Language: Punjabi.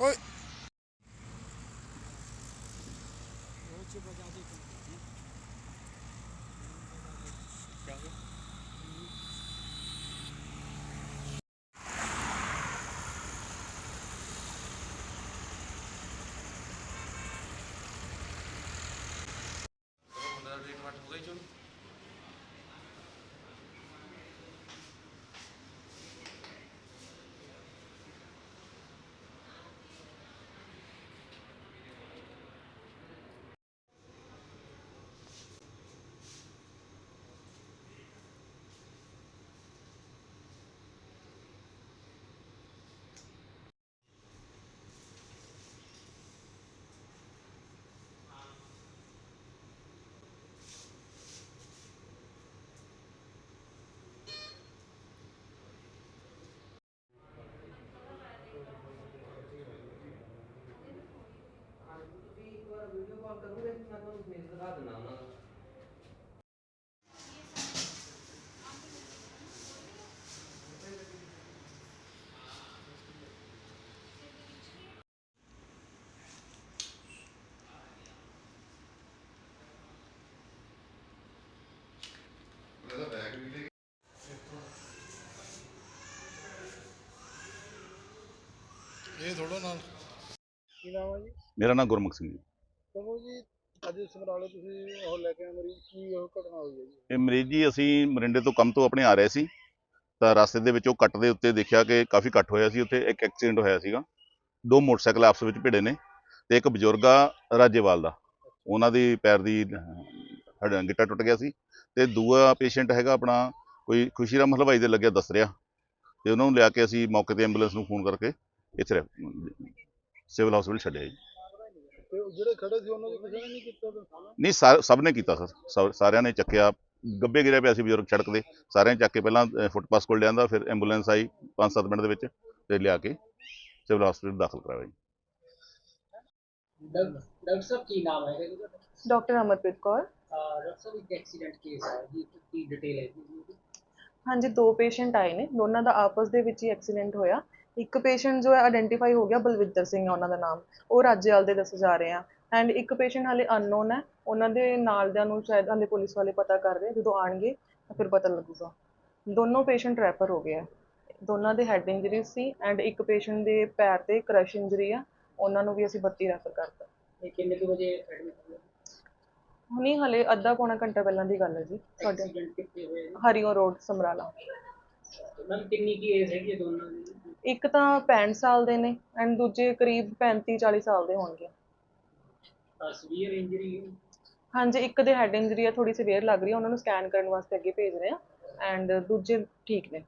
ਓਏ। ਇਹ ਥੋੜਾ ਨਾਲ। ਕੀ ਨਾਮ ਹੈ ਜੀ? ਮੇਰਾ ਨਾਮ ਗੁਰਮੁਖ ਸਿੰਘ ਜੀ। ਚਲੋ ਜੀ, ਅੱਜ ਸਮਰਾਲੇ ਤੁਸੀਂ ਉਹ ਲੈ ਕੇ ਆਏ ਮਰੀਜ਼, ਕੀ ਉਹ ਘਟਨਾ ਹੋਈ ਹੈ ਜੀ? ਇਹ ਮਰੀਜ਼ ਜੀ, ਅਸੀਂ ਮਰਿੰਡੇ ਤੋਂ ਕੰਮ ਤੋਂ ਆਪਣੇ ਆ ਰਹੇ ਸੀ। ਤਾਂ ਰਸਤੇ ਦੇ ਵਿੱਚ ਉਹ ਕੱਟ ਦੇ ਉੱਤੇ ਦੇਖਿਆ ਕਿ ਕਾਫੀ ਕੱਟ ਹੋਇਆ ਸੀ, ਉੱਥੇ ਇੱਕ ਐਕਸੀਡੈਂਟ ਹੋਇਆ ਸੀਗਾ। ਦੋ ਮੋਟਰਸਾਈਕਲ ਆਪਸ ਵਿੱਚ ਭਿੜੇ ਨੇ ਤੇ ਇੱਕ ਬਜ਼ੁਰਗ ਆ ਰਾਜੇਵਾਲ ਦਾ। ਉਹਨਾਂ ਦੀ ਪੈਰ ਦੀ ਗਿੱਟਾ ਟੁੱਟ ਗਿਆ ਸੀ ਤੇ ਦੂਆ ਪੇਸ਼ੈਂਟ ਹੈਗਾ ਆਪਣਾ, ਕੋਈ ਖੁਸ਼ੀਰਾਮ ਹਲਵਾਈ ਦੇ ਲੱਗਿਆ ਦੱਸ ਰਿਹਾ। ਤੇ ਉਹਨਾਂ ਨੂੰ ਲਿਆ ਕੇ ਅਸੀਂ ਮੌਕੇ ਤੇ ਐਂਬੂਲੈਂਸ ਨੂੰ ਫੋਨ ਕਰਕੇ ਇੱਥੇ ਸਿਵਲ ਹਸਪੀਟਲ ਛੱਡਿਆ ਜੀ। ਜਿਹੜੇ ਖੜੇ ਸੀ ਉਹਨਾਂ ਦੇ ਕਿਸੇ ਨੇ ਨਹੀਂ ਕੀਤਾ ਤਾਂ ਨਹੀਂ ਸਾ- ਸਭ ਨੇ ਕੀਤਾ ਸਰ। ਸਭ- ਸਾਰਿਆਂ ਨੇ ਚੱਕਿਆ। ਗੱਬੇ ਗਿਰਿਆ ਪਿਆ ਸੀ ਬਜ਼ੁਰਗ ਸੜਕ ਦੇ। ਸਾਰਿਆਂ ਨੇ ਚੱਕ ਕੇ ਪਹਿਲਾਂ ਅਹ, ਫੁੱਟਪਾਥ ਕੋਲ ਲਿਆਂਦਾ ਫਿਰ ਐਂਬੂਲੈਂਸ ਆਈ 5-7 ਮਿੰਟ ਦੇ ਵਿੱਚ ਤੇ ਲਿਆ ਕੇ ਸਿਵਲ ਹਸਪੀਟਲ ਦਾਖਲ ਕਰਾਇਆ ਜੀ। ਡਾਕਟਰ ਡਾਕਟਰ ਸਾਹਿਬ ਕੀ ਨਾਮ ਹੈ? ਜੀ ਤੁਹਾਡਾ ਡਾਕਟਰ ਅਮਰਪ੍ਰੀਤ ਕੌਰ। ਅਹ ਡਾਕਟਰ ਸਾਹਿਬ ਇੱਕ ਐਕਸੀਡੈਂਟ ਕੇਸ ਹੈ ਜੀ। ਕੀ ਡਿਟੇਲ ਹੈ ਜੀ? ਹਾਂਜੀ ਦੋ ਪੇਸ਼ੈਂਟ ਆਏ ਨੇ। ਦੋਨਾਂ ਦਾ ਆਪਸ ਦੇ ਵਿੱਚ ਹੀ ਐਕਸੀਡੈਂਟ ਹੋਇਆ। ਇੱਕ ਪੇਸ਼ੈਂਟ ਜੋ ਹੈ ਆਇਡੈਂਟੀਫਾਈ ਹੋ ਗਿਆ ਬਲਵਿੰਦਰ ਸਿੰਘ ਹੈ ਉਹਨਾਂ ਦਾ ਨਾਮ। ਉਹ ਰਾਜੇਵਾਲ ਦੇ ਦੱਸੇ ਜਾ ਰਹੇ ਆ। ਐਂਡ ਇੱਕ ਪੇਸ਼ੈਂਟ ਹਾਲੇ ਅਨਨੋਨ ਹੈ। ਉਹਨਾਂ ਦੇ ਨਾਲ ਦਿਆਂ ਨੂੰ ਸ਼ਾਇਦ ਹਾਲੇ ਪੁਲਿਸ ਵਾਲੇ ਪਤਾ ਕਰ ਰਹੇ। ਜਦੋਂ ਆਣਗੇ ਤਾਂ ਫਿਰ ਪਤਾ ਲੱਗੂਗਾ। ਦੋਨੋਂ ਪੇਸ਼ੈਂਟ ਰੈਫਰ ਹੋ ਗਏ ਆ। ਦੋਨਾਂ ਦੇ ਹੈਡ ਇੰਜਰੀ ਸੀ ਐਂਡ ਇੱਕ ਪੇਸ਼ੈਂਟ ਦੇ ਪੈਰ ਤੇ ਕ੍ਰਸ਼ ਇੰਜਰੀ ਆ। ਉਹਨਾਂ ਨੂੰ ਵੀ ਅਸੀਂ 32 ਰੈਫਰ ਕਰਤਾ। ਇਹ ਕਿੰਨੇ ਕੁ ਵਜੇ ਐਡਮਿਟ ਹੋਏ ਹੁਣੀ ਹਲੇ ਅੱਧਾ ਪੌਣਾ ਘੰਟਾ ਪਹਿਲਾਂ ਦੀ ਗੱਲ ਹੈ ਜੀ। ਤੁਹਾਡੇ ਹਰੀਓ ਰੋਡ ਸਮਰਾਲਾ। ਮੈਮ ਕਿੰਨੀ ਕੀ ਏਜ ਹੈਗੀ ਹੈ ਦੋਨਾਂ ਦੀ? ਇੱਕ ਤਾਂ 65 ਸਾਲ ਦੇ ਨੇ ਐਂਡ ਦੂਜੇ ਕਰੀਬ 35 40 ਸਾਲ ਦੇ ਹੋਣਗੇ। ਸਵੀਅਰ ਇੰਜਰੀ ਹਾਂਜੀ ਇੱਕ ਦੇ ਹੈਡ ਇੰਜਰੀ ਹੈ ਥੋੜੀ ਸਿਵੀਅਰ ਲੱਗ ਰਹੀ ਹੈ ਉਹਨਾਂ ਨੂੰ ਸਕੈਨ ਕਰਨ ਵਾਸਤੇ ਅੱਗੇ ਭੇਜ ਰਹੇ ਆ ਐਂਡ ਦੂਜੇ ਠੀਕ ਨੇ।